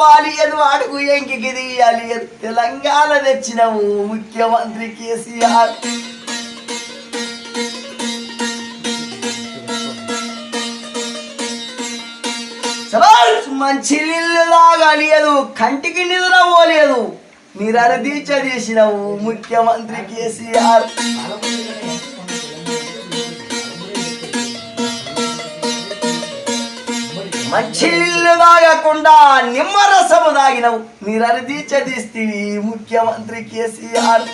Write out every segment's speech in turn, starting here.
పాలియదు అడుగు ఎంకికి తీయాలి తెలంగాణ తెచ్చినవు ముఖ్యమంత్రి కేసీఆర్. మంచి నీళ్ళు తాగలేదు కంటికి నిద్ర పోలేదు. నిరదీచ చేసినవు ముఖ్యమంత్రి కేసీఆర్. మంచి నీళ్ళు తాగ నిమ్మరసము దాగినవు నిరర దీక్ష ముఖ్యమంత్రి కేసీఆర్.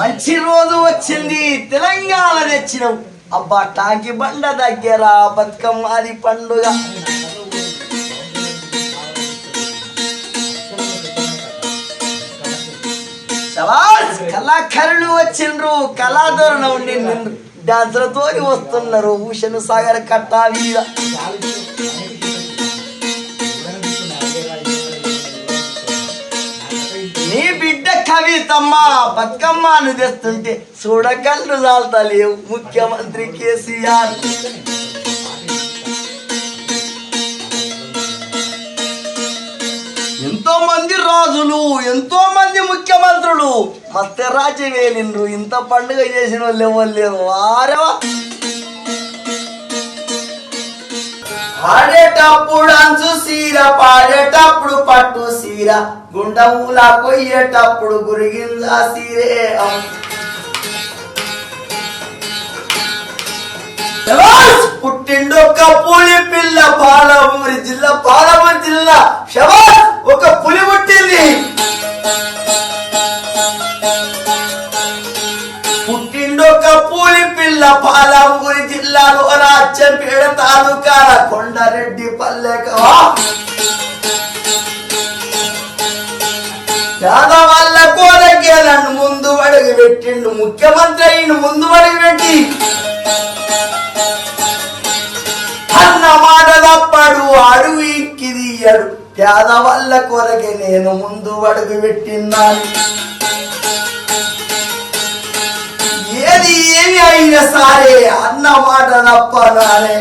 మంచి రోజు వచ్చింది తెలంగాణ తెచ్చినావు. అబ్బా టాకి బండ దగ్గర బతుకమ్మాది పండుగ. కళాకారులు వచ్చిండ్రు కళాధోరణ ఉండి డాన్సులతో వస్తున్నారు. భూషణ్ సాగర్ కట్టా మీద నీ బిడ్డ కవితమ్మ బతుకమ్మను తెస్తుంటే చూడకళ్ళు జాలతలేవు ముఖ్యమంత్రి కేసీఆర్. రాజులు ఎంతో మంది ముఖ్యమంత్రులు. మస్తే రాజ్యం వేలిండ్రు ఇంత పండుగ చేసిన వాళ్ళు ఎవరు లేరు. వారవా? ఆడేటప్పుడు అంచు సీర పాడేటప్పుడు పట్టు సీర. గుండములా కొయ్యేటప్పుడు గురిగిందా సీరే. పుట్టిండొక పూలి పిల్ల పాలమూరి జిల్లాలో రాజ్యంపేట తాలూకాల కొండారెడ్డి పల్లెకవా పేదవాళ్ళ కోరకేలను ముందు అడుగు పెట్టిండు ముఖ్యమంత్రి అయిన ముందు అడుగు పెట్టి. అన్న మాట తప్పడు అడుగు ఇక్కిదియ్యడు పేదవాళ్ళ కొరకే నేను ముందు అడుగు పెట్టిన్నాను ఏమి అయినా సరే అన్న మాట తప్పనానే